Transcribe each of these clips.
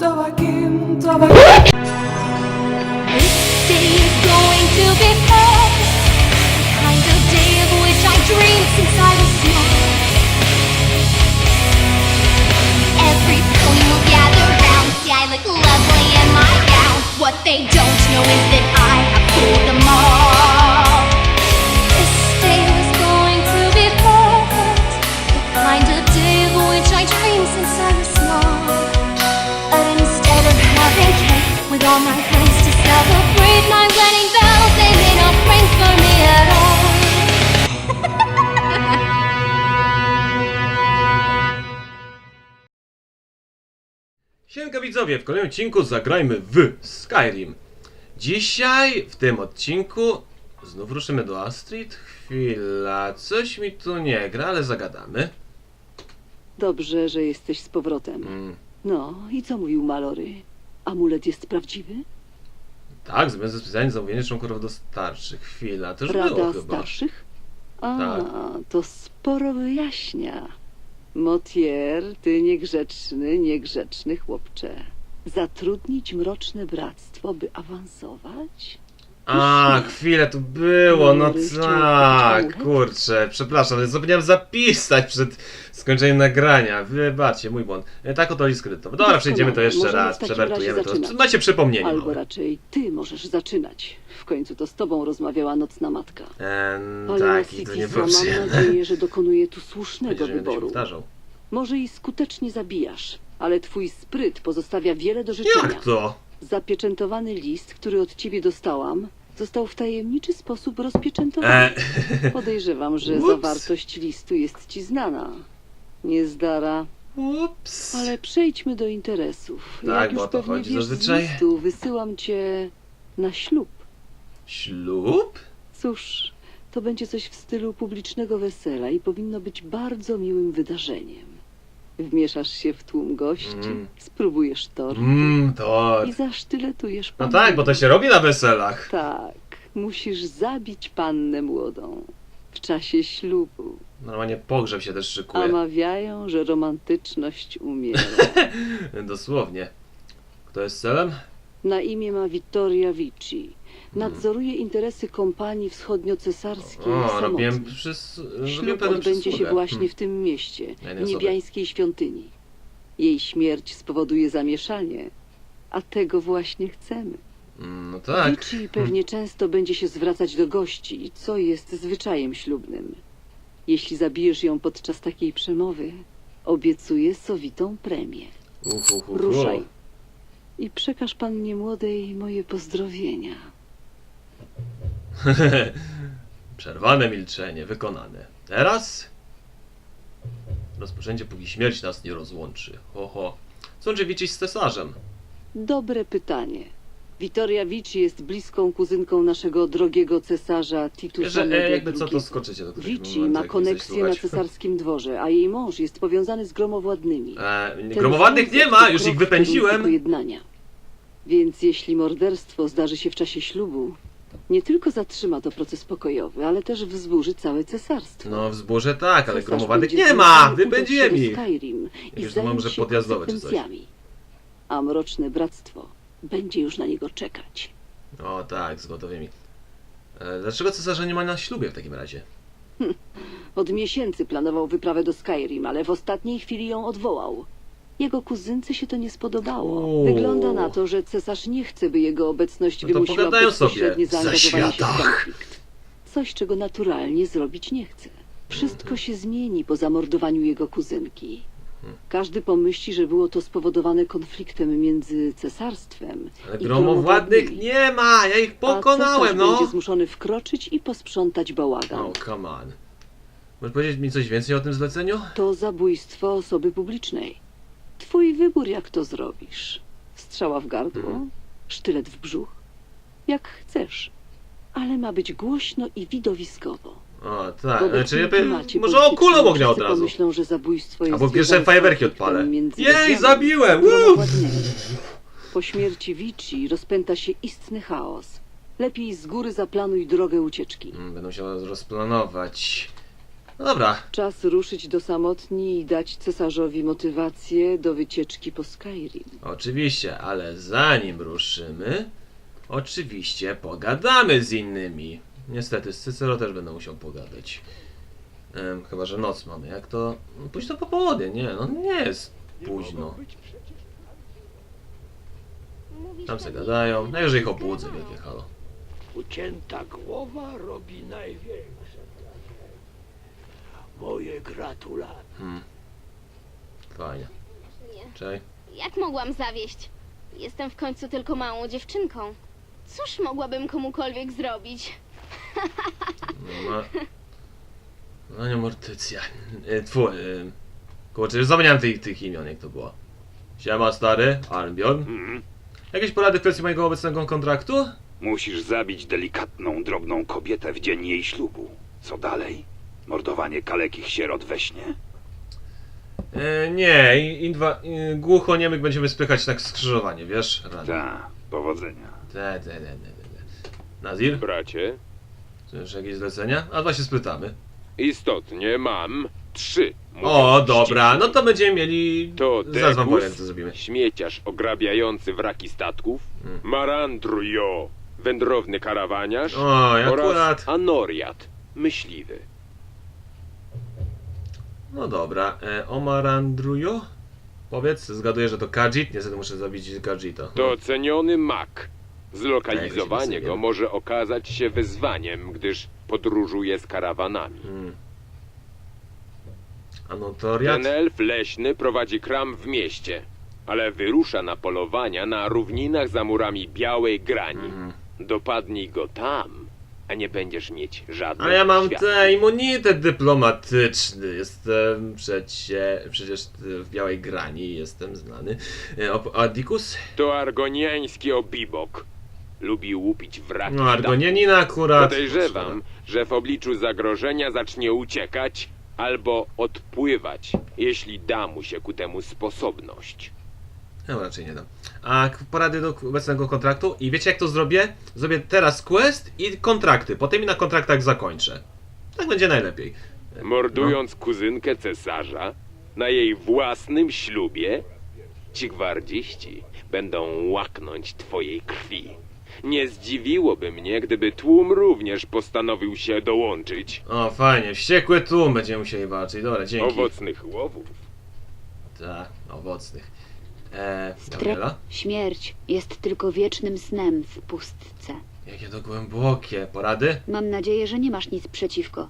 Tavakin, Tavakin. This day is going to be perfect. The kind of day of which I dreamed since I was small. Every pony will gather round. See, I look lovely in my gown. What they don't know is that I have fooled Siemka widzowie, w kolejnym odcinku zagrajmy w Skyrim. Dzisiaj, w tym odcinku, znów ruszymy do Astrid. Chwila, coś mi tu nie gra, ale zagadamy. Dobrze, że jesteś z powrotem. Mm, No, i co mówił Malory? Amulet jest prawdziwy? tak, związek specjalnie zamówienie członków dostarczy. Chwila, to już było Rada chyba. starszych? A, Tak. to sporo wyjaśnia. Motier, ty niegrzeczny, niegrzeczny chłopcze. Zatrudnić mroczne bractwo, by awansować? A, chwilę tu było, no tak, kurczę, przepraszam, ale zapomniałem zapisać przed skończeniem nagrania. Wybaczcie, mój błąd. E, Tak oto list kredytowy. Dobra, przejdziemy to jeszcze Możemy raz, takim przewertujemy razie to. zaczynać. Macie przypomnienie Albo małe. raczej ty możesz zaczynać. W końcu to z tobą rozmawiała nocna matka. Ale tak, i to nie było mam przyjemne. nadzieję, że dokonuje tu słusznego będę się wyboru. powtarzał. Może i skutecznie zabijasz, ale twój spryt pozostawia wiele do życzenia. Jak to? Zapieczętowany list, który od ciebie dostałam, został w tajemniczy sposób rozpieczętowany. E, Podejrzewam, że Ups. zawartość listu jest ci znana. Nie zdara, ups. ale przejdźmy do interesów. Tak, Jak bo już to pewnie chodzi wiesz zazwyczaj. z listu, wysyłam cię na ślub. Ślub? Cóż, to będzie coś w stylu publicznego wesela i powinno być bardzo miłym wydarzeniem. Wmieszasz się w tłum gości, Mm. spróbujesz tort Mmm, to... i zasztyletujesz No pannę. tak, bo to się robi na weselach. Tak, musisz zabić pannę młodą w czasie ślubu. Normalnie pogrzeb się też A szykuje. mawiają, że romantyczność umiera. Dosłownie. Kto jest celem? Na imię ma Vittoria Vici. Nadzoruje interesy kompanii wschodnio-cesarskiej O, samotnej. robiłem przez... robiłem Ślub pewną odbędzie się przysługę. właśnie Hmm. w tym mieście, w osoby. niebiańskiej świątyni. Jej śmierć spowoduje zamieszanie, a tego właśnie chcemy. Mm, No tak. Vici pewnie często będzie się zwracać do gości, co jest zwyczajem ślubnym. Jeśli zabijesz ją podczas takiej przemowy, obiecuję sowitą premię. Uch, uch, uch, Ruszaj. I przekaż pannie młodej moje pozdrowienia. Przerwane milczenie, wykonane. Teraz? Rozpoczęcie, póki śmierć nas nie rozłączy. Ho, ho. Co łączy Vici z cesarzem? Dobre pytanie. Vittoria Vici jest bliską kuzynką naszego drogiego cesarza Titusa Że, e, jakby co, to skoczycie do któregoś Vici momentu, ma jak koneksję na cesarskim dworze, a jej mąż jest powiązany z gromowładnymi. E, Ten gromowadnych nie ma, już ich krok w kierunku wypędziłem. Pojednania. Więc jeśli morderstwo zdarzy się w czasie ślubu, nie tylko zatrzyma to proces pokojowy, ale też wzburzy całe cesarstwo. No, wzgórze tak, ale Cesarz gromowadnych będzie nie ma! zmuszony udać do ich! Skyrim i Już mam, zająć że się podjazdowe czy coś. konsekwencjami. A mroczne bractwo będzie już na niego czekać. O tak, z gotowymi. E, dlaczego cesarza nie ma na ślubie w takim razie? Od miesięcy planował wyprawę do Skyrim, ale w ostatniej chwili ją odwołał. Jego kuzynce się to nie spodobało. Wygląda na to, że cesarz nie chce, by jego obecność No to wymusiła pogadają sobie. bezpośrednie Za zaangażowanie się w konflikt. Coś, czego naturalnie zrobić nie chce. Wszystko Mhm. się zmieni po zamordowaniu jego kuzynki. Każdy pomyśli, że było to spowodowane konfliktem między cesarstwem Ale i gromowładnych gromowładnymi. nie ma! Ja ich A pokonałem, cesarz no! będzie zmuszony wkroczyć i posprzątać bałagan. O, come on. Możesz powiedzieć mi coś więcej o tym zleceniu? To zabójstwo osoby publicznej. Twój wybór, jak to zrobisz. Strzała w gardło, Mhm. sztylet w brzuch. Jak chcesz. Ale ma być głośno i widowiskowo. O, tak. obecnym Znaczy, ja klimacie powiem, może politycznym ognia od wszyscy razu. pomyślą, że zabójstwo jest Albo pierwsze związane z fajerwerki konfliktem odpalę. między Jej, zabiłem! i. Po śmierci Vici rozpęta się istny chaos. Lepiej z góry zaplanuj drogę ucieczki. Mm, Będą się rozplanować. No dobra, Czas ruszyć do samotni i dać cesarzowi motywację do wycieczki po Skyrim. oczywiście, ale zanim ruszymy, oczywiście pogadamy z innymi. Niestety, z Cycero też będę musiał pogadać. Em, chyba, że noc mamy. Jak to? No, późno po południe, nie, no nie jest późno. Tam se gadają, najwyżej ich obudzę, wielkie halo. Ucięta głowa robi największe wrażenie. Moje gratulacje. Hmm. Fajnie. Czej. Jak mogłam zawieść? Jestem w końcu tylko małą dziewczynką. Cóż mogłabym komukolwiek zrobić? No, ma... No nie Mortycja. E, Tfu, e, kurczę, już zapomniałem tych, tych imion, jak to było. Siema stary, Arnbjorn. Mhm. Jakieś porady w kwestii mojego obecnego kontraktu? Musisz zabić delikatną, drobną kobietę w dzień jej ślubu. Co dalej? Mordowanie kalekich sierot we śnie? E, nie, inwa, e, głuchoniemych będziemy spychać na skrzyżowanie, wiesz? Rany. Ta, powodzenia. Te, te, te, te, te. Nazir, Bracie, chcesz jakieś zlecenia? A dwa się spytamy. istotnie mam trzy. O, dobra, no to będziemy mieli... To Zaraz wam powiem, Dekus, co zrobimy. śmieciarz ograbiający wraki statków, Hmm. Marandrujo, wędrowny karawaniarz O, oraz akurat... Anoriat, myśliwy. No dobra, e, Omar Andrujo? Powiedz, zgaduję, że to Kajit, niestety muszę zabić Kajita. To ceniony mak. Zlokalizowanie Tak, go może okazać się wyzwaniem, gdyż podróżuje z karawanami. Hmm. Anotoriat? Ten elf leśny prowadzi kram w mieście, ale wyrusza na polowania na równinach za murami Białej Grani. Mhm. Dopadnij go tam, a nie będziesz mieć żadnych Ale ja mam światów. te immunitet dyplomatyczny. Jestem przecie, przecież w białej grani jestem znany. E, Op- Adikus? To argoniański obibok. Lubi łupić wraki. No, Argonianina akurat. Podejrzewam, że w obliczu zagrożenia zacznie uciekać albo odpływać, jeśli da mu się ku temu sposobność. No raczej nie dam. A porady do obecnego kontraktu? I wiecie jak to zrobię? Zrobię teraz quest i kontrakty. Potem i na kontraktach zakończę. Tak będzie najlepiej. Mordując kuzynkę cesarza na jej własnym ślubie, ci gwardziści będą łaknąć twojej krwi. Nie zdziwiłoby mnie, gdyby tłum również postanowił się dołączyć. O, fajnie. Wściekły tłum będziemy musieli walczyć. Dobra, dzięki. Owocnych łowów. Tak, owocnych. Eee, Stre- Gabriela? Śmierć jest tylko wiecznym snem w pustce. Jakie to głębokie. Porady? Mam nadzieję, że nie masz nic przeciwko,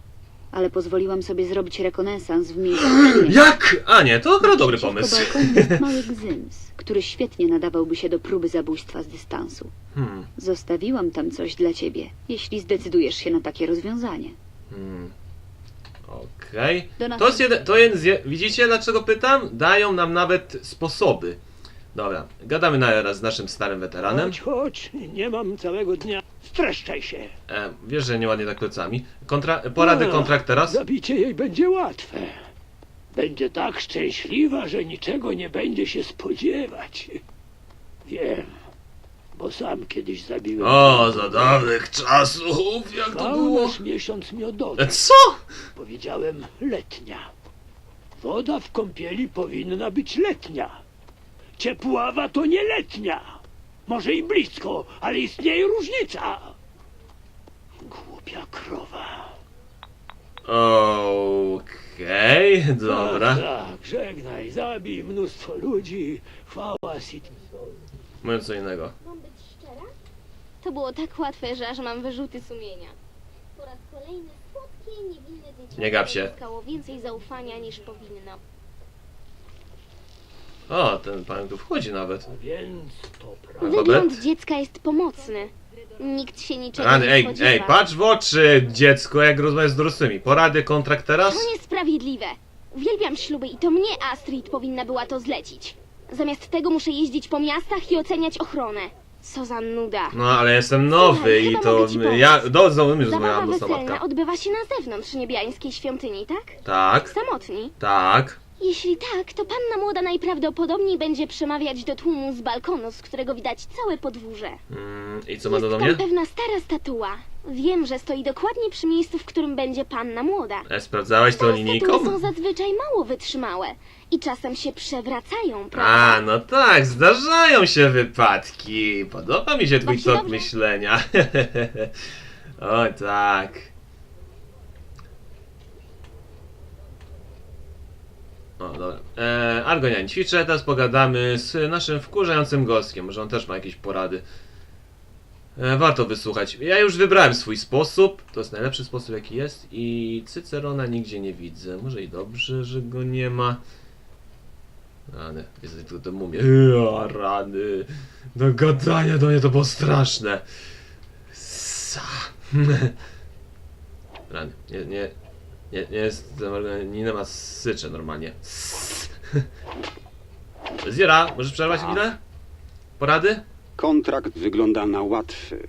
ale pozwoliłam sobie zrobić rekonesans w miejscu przyjęcia. Jak? A nie, to akurat dobry Przeciwko pomysł. jest mały gzyms, który świetnie nadawałby się do próby zabójstwa z dystansu. Hmm, Zostawiłam tam coś dla ciebie, jeśli zdecydujesz się na takie rozwiązanie. hmm. Okej. Do nas- To jest jeden, to jeden z, je- widzicie dlaczego pytam? Dają nam nawet sposoby. Dobra, gadamy na raz z naszym starym weteranem. Chodź, chodź, nie mam całego dnia. Streszczaj się. E, wiesz, że nieładnie tak plecami. Kontra, porady, No, kontrakt teraz? Zabicie jej będzie łatwe. Będzie tak szczęśliwa, że niczego nie będzie się spodziewać. Wiem, bo sam kiedyś zabiłem. O, za dawnych czasów, jak to było? Mało miesiąc miodowy. E, co? Powiedziałem letnia. Woda w kąpieli powinna być letnia. Ciepława to nie letnia. Może i blisko, ale istnieje różnica. Głupia krowa. Okej, dobra. Tak, tak, żegnaj, zabij mnóstwo ludzi. Chwała City. Mówiąc co innego. Mam być szczera? To było tak łatwe, że aż mam wyrzuty sumienia. Po raz kolejny słodkie, niewinne dziecię Nie gap się. zyskało więcej zaufania niż powinno. O, ten pan tu wchodzi nawet. Więc to prawda. Wygląd dziecka jest pomocny. Nikt się niczego Rany, nie ej, spodziewa. ej, patrz w oczy, dziecko, jak rozmawiasz z dorosłymi. Porady, kontrakt teraz? To niesprawiedliwe. Uwielbiam śluby i to mnie Astrid powinna była to zlecić. Zamiast tego muszę jeździć po miastach i oceniać ochronę. Co za nuda. No, ale jestem nowy Słuchaj, i chyba to mogę ci pomóc. ja do zobaczymy, że Zabawa moja weselna matka. odbywa się na zewnątrz niebiańskiej świątyni, tak? Tak, Samotni. tak. Jeśli tak, to panna młoda najprawdopodobniej będzie przemawiać do tłumu z balkonu, z którego widać całe podwórze. Mm, I co ma Jest do tam mnie? pewna stara statua. Wiem, że stoi dokładnie przy miejscu, w którym będzie panna młoda. E, sprawdzałeś to Stare statuły linijką? są zazwyczaj mało wytrzymałe i czasem się przewracają, prawda? A, no tak, zdarzają się wypadki. Podoba mi się twój Właśnie tok dobrze. myślenia. o tak. O, dobra. E, Argonia nie ćwiczę, teraz pogadamy z naszym wkurzającym gostkiem. Może on też ma jakieś porady. E, warto wysłuchać. Ja już wybrałem swój sposób. To jest najlepszy sposób, jaki jest. I Cycerona nigdzie nie widzę. Może i dobrze, że go nie ma. Rany, jest tylko te mumie. Ja, rany. Do gadania do mnie to było straszne. Sa. Rany, nie, nie, nie, nie jest, nie ma sycze normalnie. Zjera, możesz przerwać chwilę? Porady? Kontrakt wygląda na łatwy,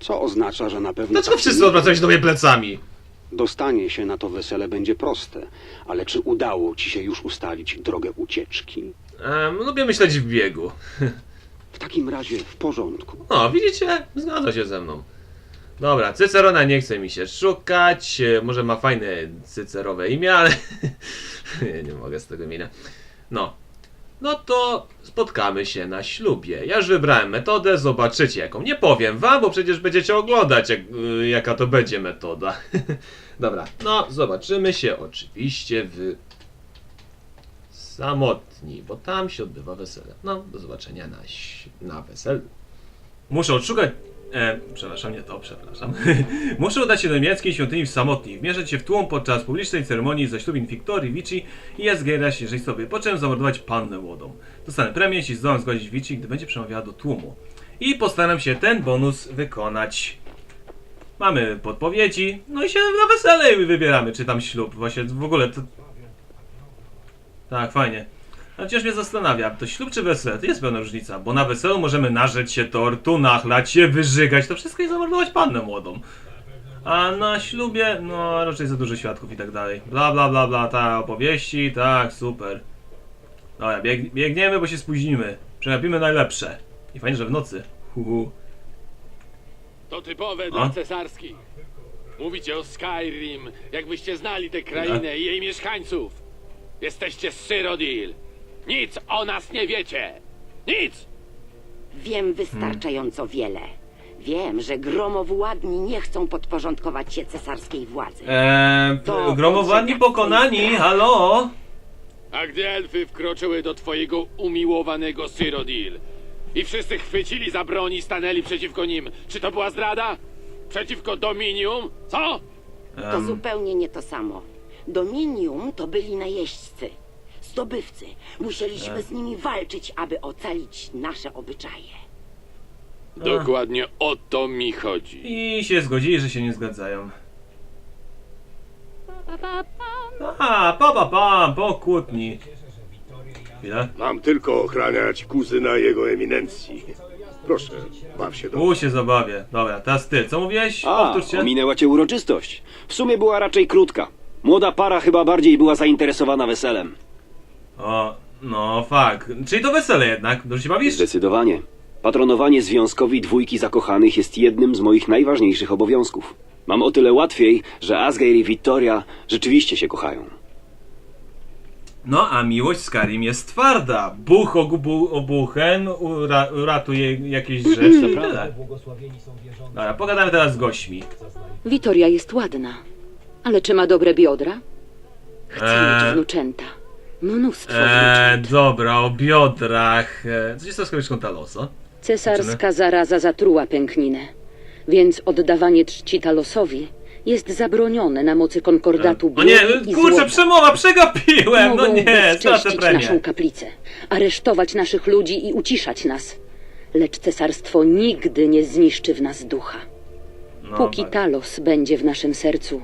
co oznacza, że na pewno Dlaczego wszyscy odwracają się do mnie plecami? dostanie się na to wesele będzie proste. Ale czy udało ci się już ustalić drogę ucieczki? Um, lubię myśleć w biegu. W takim razie w porządku. O, widzicie? Zgadza się ze mną. Dobra, Cycerona nie chce mi się szukać. e, Może ma fajne cycerowe imię, ale nie, nie mogę z tego imienia. No. No to spotkamy się na ślubie. Ja już wybrałem metodę, zobaczycie jaką. Nie powiem wam, bo przecież będziecie oglądać, jak, y, jaka to będzie metoda. Dobra, no zobaczymy się oczywiście w samotni, bo tam się odbywa wesele. No, do zobaczenia na, na weselu. Muszę odszukać. E, przepraszam, nie to, przepraszam. Muszę udać się do niemieckiej świątyni w samotni, wmierzyć się w tłum podczas publicznej ceremonii zaślubin Wiktorii, Vici i Jazgiera Sierżejstowej, po czym zamordować pannę młodą. Dostanę premię, jeśli zdołam zgodzić Vici, gdy będzie przemawiała do tłumu. I postaram się ten bonus wykonać. Mamy podpowiedzi, no i się na wesele wybieramy, czy tam ślub. Właśnie w ogóle to... Tak, fajnie. Wciąż mnie zastanawia, to ślub czy wesele? To jest pewna różnica, bo na weselu możemy narzeć się tortu, nachlać się, wyżygać, to wszystko i zamordować pannę młodą. A na ślubie, no raczej za dużo świadków i tak dalej. Bla bla bla bla, ta opowieści, tak, super. Dobra, bieg, biegniemy, bo się spóźnimy. Przegapimy najlepsze. I fajnie, że w nocy. Huhu. To typowe A? dla cesarskich. Mówicie o Skyrim, jakbyście znali tę krainę i jej mieszkańców. Jesteście z Cyrodiil. Nic o nas nie wiecie. Nic! Wiem wystarczająco wiele. Wiem, że gromowładni nie chcą podporządkować się cesarskiej władzy. Eee, To gromowładni poczekaj. pokonani, halo? A gdy elfy wkroczyły do twojego umiłowanego Cyrodiil i wszyscy chwycili za broń i stanęli przeciwko nim, czy to była zdrada? Przeciwko Dominium? Co? To zupełnie nie to samo. Dominium to byli najeźdźcy, zdobywcy. Musieliśmy z nimi walczyć, aby ocalić nasze obyczaje. Dokładnie o to mi chodzi. I się zgodzili, że się nie zgadzają. A, pa, pa, pa, po kłótni. Chwilę. Mam tylko ochraniać kuzyna jego eminencji. Proszę, baw się do U się zabawię. Dobra, teraz ty, co mówiłeś? A, ominęła cię uroczystość. W sumie była raczej krótka. Młoda para chyba bardziej była zainteresowana weselem. O, no fakt. Czyli to wesele jednak. Dobrze się bawisz? Zdecydowanie. Patronowanie związkowi dwójki zakochanych jest jednym z moich najważniejszych obowiązków. Mam o tyle łatwiej, że Asgeir i Vittoria rzeczywiście się kochają. No, a miłość z Karim jest twarda. Buch obu, obuchen, ura, uratuje jakieś rzeczy i tyle. Dobra, pogadamy teraz z gośćmi. Witoria jest ładna, ale czy ma dobre biodra? Chcę Eee. mieć wnuczęta. Mnóstwo Eee, wnucząt. dobra, o biodrach. Eee, co się stało z Talosa? Cesarska zaraza zatruła pękninę, więc oddawanie czci Talosowi jest zabronione na mocy konkordatu No nie, i kurczę, złota. przemowa, przegapiłem! No Mogą nie, bezcześcić premię. naszą kaplicę, aresztować naszych ludzi i uciszać nas. Lecz cesarstwo nigdy nie zniszczy w nas ducha. No, Póki tak. Talos będzie w naszym sercu,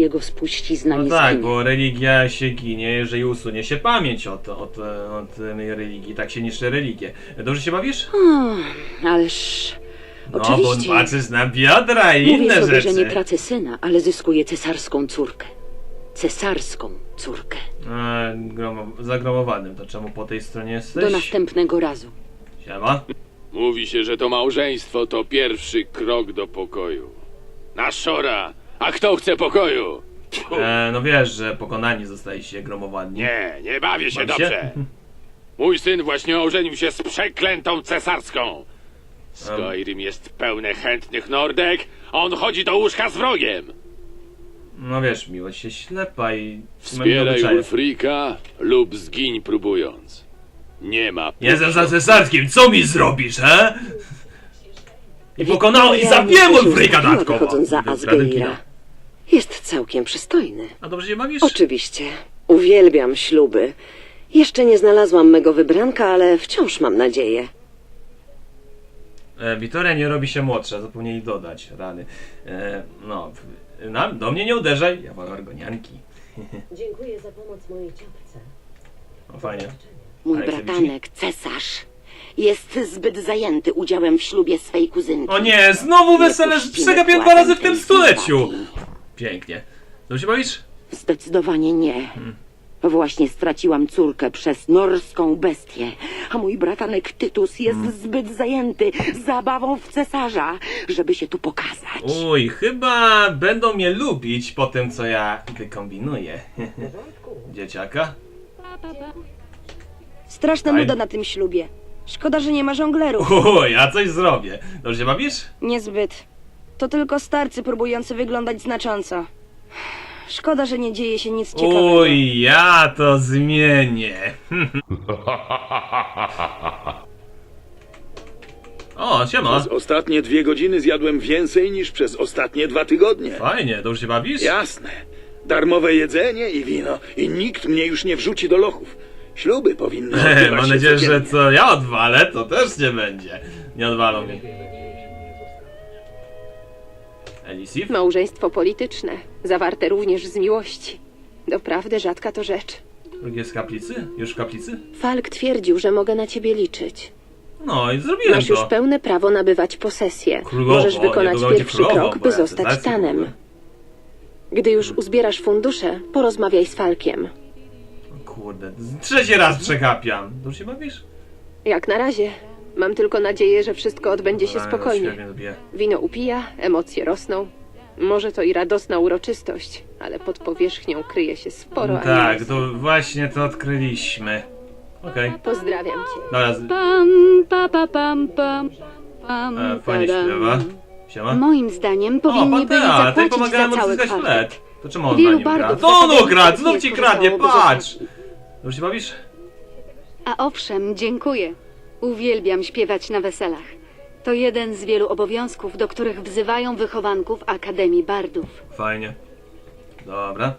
jego spuścizna No nie tak, zginie. bo religia się ginie, jeżeli usunie się pamięć od, od, od tej religii. Tak się niszczy religię. Dobrze się bawisz? O, ależ... No, Oczywiście. bo patrzysz na biodra i Mówię inne sobie, rzeczy. że nie tracę syna, ale zyskuję cesarską córkę. cesarską córkę. E, gromo, zagromowanym, to czemu po tej stronie jesteś? Do następnego razu. Siema. Mówi się, że to małżeństwo to pierwszy krok do pokoju. Na szora! A kto chce pokoju? E, no wiesz, że pokonani zostaliście gromowadni. Nie, nie bawię się Bawi się? dobrze. Mój syn właśnie ożenił się z przeklętą cesarską. Skyrim jest pełne chętnych Nordek, a on chodzi do łóżka z wrogiem. No wiesz, miłość się ślepa i... Wspieraj obyczaje. Ulfrika lub zgiń próbując. Nie ma... Jestem za cesarskim, co mi zrobisz, he? I pokonał i zabiłem ustawiła, dodatkowo. za Asgeira. Jest całkiem przystojny. A dobrze się bawisz? Oczywiście. Uwielbiam śluby. Jeszcze nie znalazłam mego wybranka, ale wciąż mam nadzieję. E, Witoria nie robi się młodsza, zapomnieli dodać, rany. E, no, na, do mnie nie uderzaj, ja wolę argonianki. Dziękuję za pomoc mojej ciotce. No fajnie. Mój bratanek, cesarz, jest zbyt zajęty udziałem w ślubie swej kuzynki. O nie, znowu wesele przegapiłem dwa razy w tym stuleciu! sympatii. Pięknie. Dobrze się bawisz? Zdecydowanie nie. Właśnie straciłam córkę przez norską bestię, a mój bratanek Tytus jest zbyt zajęty zabawą w cesarza, żeby się tu pokazać. Uj, chyba będą mnie lubić po tym, co ja wykombinuję. Dzieciaka? Straszna nuda na tym ślubie. Szkoda, że nie ma żonglerów. Uj, ja coś zrobię. Dobrze się bawisz? Niezbyt. To tylko starcy próbujący wyglądać znacząco. Szkoda, że nie dzieje się nic ciekawego. Uj, ja to zmienię. O, siema. Przez ostatnie dwie godziny zjadłem więcej niż przez ostatnie dwa tygodnie. Fajnie, dobrze się bawisz? Jasne. Darmowe jedzenie i wino. I nikt mnie już nie wrzuci do lochów. Śluby powinny odbywać Mam się nadzieję, że codziennie. co ja odwalę, to też nie będzie. Nie odwalą mi. Małżeństwo polityczne, zawarte również z miłości. Doprawdy rzadka to rzecz. Drugie z kaplicy? Już w kaplicy? Falk twierdził, że mogę na ciebie liczyć. No i zrobiłem Masz już to. pełne prawo nabywać posesję. Królowo, Możesz wykonać niedługo będzie pierwszy królową, krok, bo by ja zostać Cezarcy Tanem. byłem. Gdy już uzbierasz fundusze, porozmawiaj z Falkiem. Kurde, trzeci raz przegapiam. Dobrze się bawisz? Jak na razie. Mam tylko nadzieję, że wszystko odbędzie się spokojnie. lubię. Wino upija, emocje rosną. Może to i radosna uroczystość, ale pod powierzchnią kryje się sporo Tak, animozji. to właśnie to odkryliśmy. Okej. Pozdrawiam cię. Dobra, z- Pam, pa, pa, pam, pam, pam, e, fajnie tadam. śpiewa. Siema. Moim zdaniem O, powinni byli Pantea, ale tutaj zapłacić za pomagałem cały odzyskać kwartet. flet. To czemu on Wielu na nim gra? bardów To on ukradł, znów nie ci kradnie, skorzystałoby ze patrz! Dobrze się bawisz? A owszem, dziękuję. Uwielbiam śpiewać na weselach. To jeden z wielu obowiązków, do których wzywają wychowanków Akademii Bardów. Fajnie. Dobra.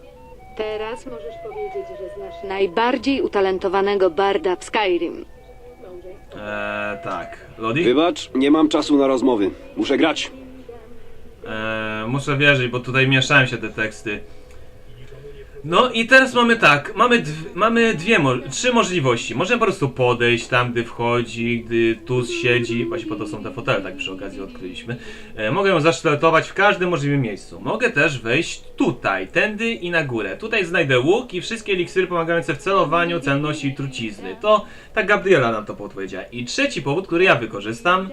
Teraz możesz powiedzieć, że znasz najbardziej utalentowanego barda w Skyrim. Eee, tak. Lodi? Wybacz, nie mam czasu na rozmowy. Muszę grać. Eee, muszę wierzyć, bo tutaj mieszają się te teksty. No i teraz mamy tak, mamy, dw- mamy dwie, mo- trzy możliwości. Możemy po prostu podejść tam, gdy wchodzi, gdy tu siedzi, właśnie po to są te fotele, tak przy okazji odkryliśmy. E, mogę ją zasztyletować w każdym możliwym miejscu. Mogę też wejść tutaj, tędy i na górę. Tutaj znajdę łuk i wszystkie eliksiry pomagające w celowaniu, celności i trucizny. To tak Gabriela nam to podpowiedziała. I trzeci powód, który ja wykorzystam,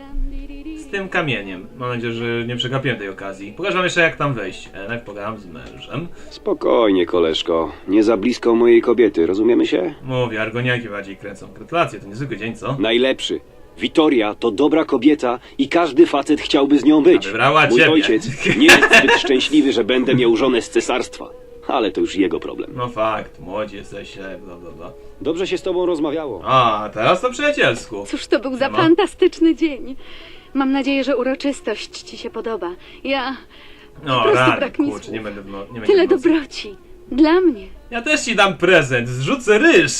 z tym kamieniem. Mam nadzieję, że nie przegapiłem tej okazji. Pokażę wam jeszcze jak tam wejść. E, najpierw pogadam z mężem. Spokojnie, koleżko. Nie za blisko mojej kobiety, rozumiemy się? Mówię, argoniaki bardziej kręcą. Gratulacje, to niezwykły dzień, co? Najlepszy. Witoria to dobra kobieta i każdy facet chciałby z nią być. wybrała Mój ciebie. ojciec nie jest zbyt szczęśliwy, że będę miał żonę z cesarstwa. Ale to już jego problem. No fakt, młodzi jesteście, bla bla bla. Dobrze się z tobą rozmawiało. A, teraz to przyjacielsku. Cóż to był za No. fantastyczny dzień. Mam nadzieję, że uroczystość ci się podoba. Ja... No, prostu rany, brak mi kurczę, słów. nie będę w no, nie będzie Tyle w nocy. dobroci. Dla mnie. Ja też ci dam prezent, zrzucę ryż!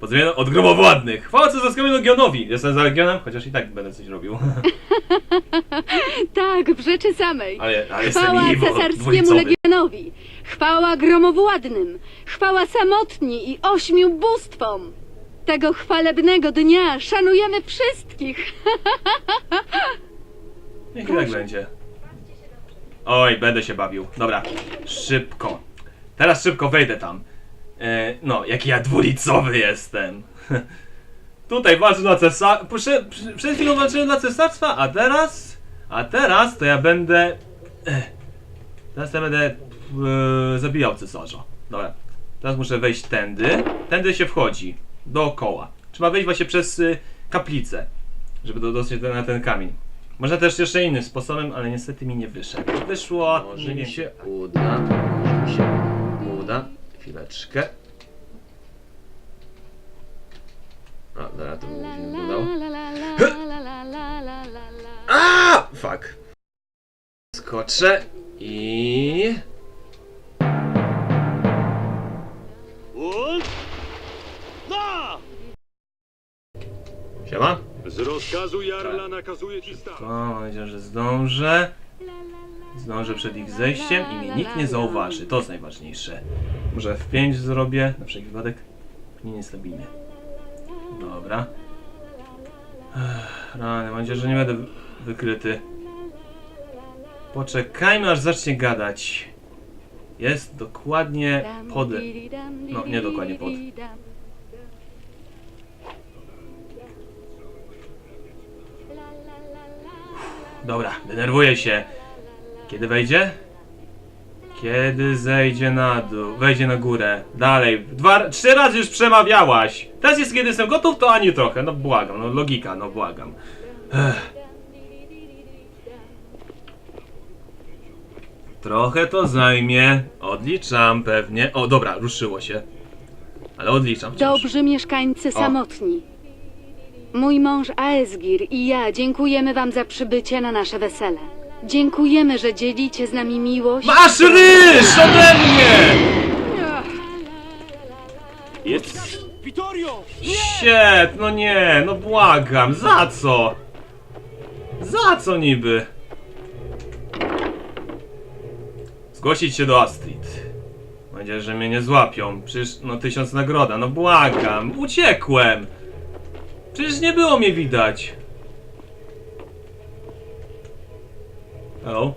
Pod zmianą od gromowładnych. Chwała Cezarskiemu Legionowi. Jestem za Legionem, chociaż i tak będę coś robił. Tak, w rzeczy samej. Ale, ale jestem Chwała Iwo, cesarskiemu dwulicowy. legionowi. Chwała gromowładnym. Chwała samotni i ośmiu bóstwom. Tego chwalebnego dnia szanujemy wszystkich. Niech tak będzie. Oj, będę się bawił. Dobra, szybko. Teraz szybko wejdę tam. E, no, jaki ja dwulicowy jestem. Tutaj walczę na cesarstwa. Przed, przed chwilą walczyłem na cesarstwa, a teraz. A teraz to ja będę. E, teraz ja będę e, zabijał cesarza. Dobra. Teraz muszę wejść tędy. Tędy się wchodzi. Dookoła. Trzeba wejść właśnie przez y, kaplicę, żeby do- dotrzeć na ten kamień. Można też jeszcze innym sposobem, ale niestety mi nie wyszedł. Wyszło. Może mi się uda. Może mi się uda. Chwileczkę. A, dobra, to mi się nie udało. A, fuck. Skoczę i... Siema. Z rozkazu Jarla nakazuje ci stać. O, mam nadzieję, że zdążę. Zdążę przed ich zejściem i mnie nikt nie zauważy. To jest najważniejsze. Może F5 zrobię, na wszelki wypadek. Nie niestabilnie. Dobra. Ech, Rany, mam nadzieję, że nie będę wy- wykryty. Poczekajmy aż zacznie gadać. Jest dokładnie pod... No, nie dokładnie pod. Dobra, denerwuję się. Kiedy wejdzie? Kiedy zejdzie na dół, wejdzie na górę. Dalej. Dwa, trzy razy już przemawiałaś. Teraz jest kiedy jestem gotów, to ani trochę. No błagam, no logika, no błagam. Ech. Trochę to zajmie. Odliczam pewnie. O, dobra, ruszyło się. Ale odliczam. wciąż. Dobrzy mieszkańcy O. samotni. Mój mąż Aesgir i ja dziękujemy wam za przybycie na nasze wesele. Dziękujemy, że dzielicie z nami miłość. Masz ryż ode mnie! Jest... Vittorio! Shit, no nie, no błagam, za co? Za co niby? Zgłosić się do Astrid. Mam nadzieję, że mnie nie złapią. Przecież, no tysiąc nagroda, no błagam, uciekłem! Przecież nie było mnie widać. Hello?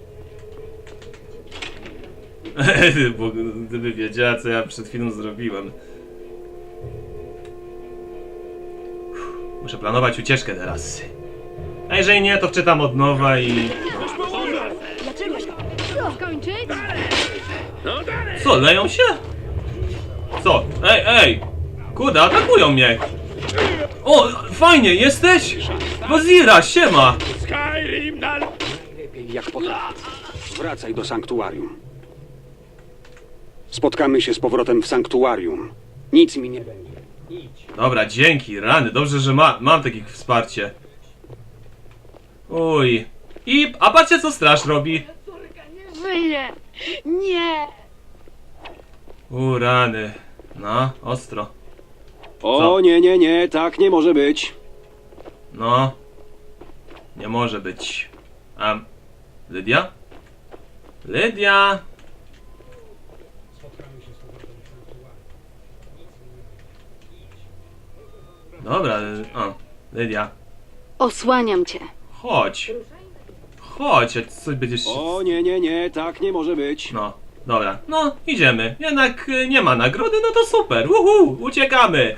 Bo gdyby wiedziała, co ja przed chwilą zrobiłem. Muszę planować ucieczkę teraz. A jeżeli nie, to wczytam od nowa i... Co, leją się? Co? Ej, ej! Kurde, atakują mnie! O, fajnie, jesteś? Wazira, siema! Skyrim na... Lepiej jak potrafisz. Wracaj do sanktuarium. Spotkamy się z powrotem w sanktuarium. Nic mi nie będzie. Dobra, dzięki, rany, dobrze, że ma, mam takich wsparcie. Uj. I, a patrzcie co straż robi. Żyję! Nie! U, rany. No, ostro. O nie, nie, nie, tak nie może być. No. Nie może być. A... Lydia? Lydia! Dobra, o, Lydia. Osłaniam cię. Chodź. Chodź, a coś będziesz... O nie, nie, nie, tak nie może być. No, dobra. No, idziemy. Jednak y, nie ma nagrody, no to super. Uhu, uciekamy.